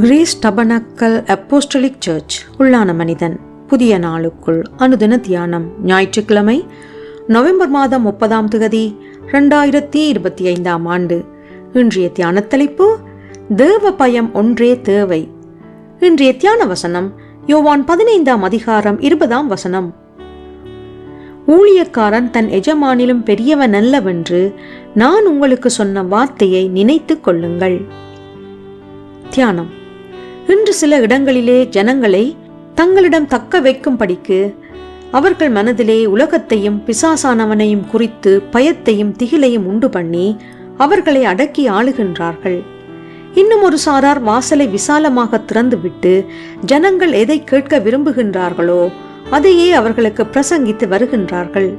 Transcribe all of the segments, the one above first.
Grace tabernacle apostolic search உள்ளான மனிதன். புதிய நாளுக்குள் அனுதின தியானம். ஞாயிற்றுக்கிழமை நவம்பர் மாதம் முப்பதாம் திகதி ரெண்டாயிரத்தி இருபத்தி ஐந்தாம் ஆண்டு. இன்றைய தியான தலைப்பு தேவ பயம் ஒன்றே தேவை. இன்றைய தியான வசனம் யோவான் பதினைந்தாம் அதிகாரம் இருபதாம் வசனம். ஊழியக்காரன் தன் எஜமானிலும் பெரியவன் அல்லவென்று நான் உங்களுக்கு சொன்ன வார்த்தையை நினைத்துக் கொள்ளுங்கள். தியானம். இன்று சில இடங்களிலே ஜனங்களை தங்களிடம் தக்க வைக்கும்படிக்கு அவர்கள் மனதிலே உலகத்தையும் பிசாசானவனையும் குறித்து பயத்தையும் திகிலையும் உண்டு பண்ணி அவர்களை அடக்கி ஆளுகின்றார்கள். இன்னும் ஒரு சாரார் வாசலை விசாலமாக திறந்துவிட்டு ஜனங்கள் எதை கேட்க விரும்புகின்றார்களோ அதையே அவர்களுக்கு பிரசங்கித்து வருகின்றார்கள்.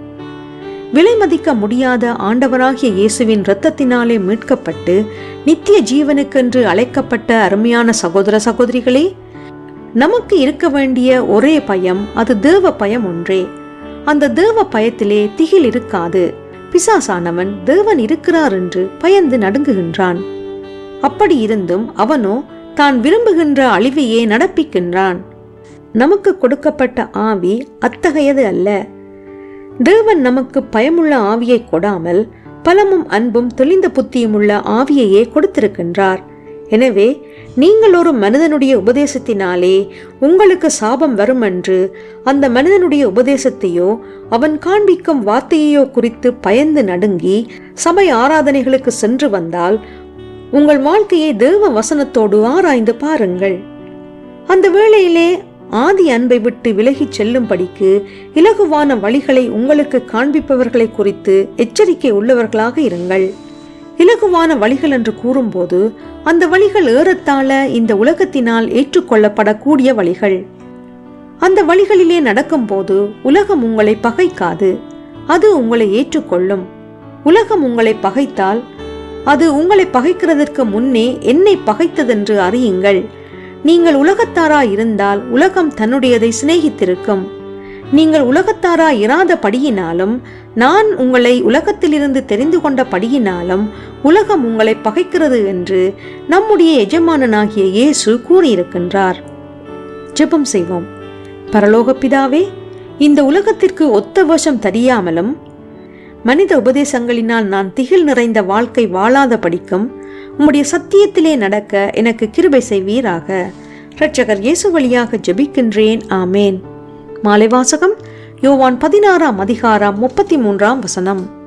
விலை மதிக்க முடியாத ஆண்டவராகிய இயேசுவின் இரத்தத்தினாலே மீட்கப்பட்டு நித்திய ஜீவனுக்கென்று அழைக்கப்பட்ட அருமையான சகோதர சகோதரிகளே நமக்கு இருக்க வேண்டிய ஒரே பயம் அது தேவ பயம் ஒன்றே. அந்த தேவ பயத்திலே திகில் இருக்காது. பிசாசானவன் தேவன் இருக்கிறார் என்று பயந்து நடுங்குகின்றான். அப்படி இருந்தும் அவனோ தான் விரும்புகின்ற அழிவையே நடப்பிக்கின்றான். நமக்கு கொடுக்கப்பட்ட ஆவி அத்தகையது அல்ல. தேவன் நமக்கு பயமுள்ள ஆவியை கொடாமல் பலமும் அன்பும் தெளிந்த புத்தியுமுள்ள ஆவியையே கொடுத்திருக்கின்றார். எனவே நீங்கள் ஒரு மனிதனுடைய உபதேசத்தினாலே உங்களுக்கு சாபம் வரும் என்று அந்த மனிதனுடைய உபதேசத்தையோ அவன் காண்பிக்கும் வார்த்தையையோ குறித்து பயந்து நடுங்கி சபை ஆராதனைகளுக்கு சென்று வந்தால் உங்கள் வாழ்க்கையை தேவ வசனத்தோடு ஆராய்ந்து பாருங்கள். அந்த வேளையிலே ஆதி அன்பை விட்டு விலகிச் செல்லும்படிக்கு இலகுவான வழிகளை உங்களுக்கு காண்பிப்பவர்களை குறித்து எச்சரிக்கை உள்ளவர்களாக இருங்கள். இலகுவான வழிகள் என்று கூறும்போது அந்த வழிகள் ஏறத்தாழ இந்த உலகத்தினால் ஏற்றுக்கொள்ளப்படக்கூடிய வழிகள். அந்த வழிகளிலே நடக்கும்போது உலகம் உங்களை பகைக்காது அது உங்களை ஏற்றுக்கொள்ளும். உலகம் உங்களை பகைத்தால் அது உங்களை பகைக்கிறதற்கு முன்னே என்னை பகைத்ததென்று அறியுங்கள். நீங்கள் உலகத்தாரா இருந்தால் உலகம் தன்னுடையதை சிநேகித்திருக்கும். நீங்கள் உலகத்தாரா இராதபடியினாலும் நான் உங்களை உலகத்திலிருந்து தெரிந்து கொண்ட படியினாலும் உலகம் உங்களை பகைக்கிறது என்று நம்முடைய எஜமானனாகிய இயேசு கூறியிருக்கின்றார். ஜெபம் செய்வோம். பரலோக பிதாவே இந்த உலகத்திற்கு ஒத்த வேஷம் தெரியாமலும் மனித உபதேசங்களினால் நான் திகில் நிறைந்த வாழ்க்கை வாழாத படிக்கும் உம்முடைய சத்தியத்திலே நடக்க எனக்கு கிருபை செய்வீராக. இரட்சகர் இயேசு வழியாக ஜெபிக்கின்றேன். ஆமேன். மாலை வாசகம் யோவான் பதினாறாம் அதிகாரம் முப்பத்தி மூன்றாம் வசனம்.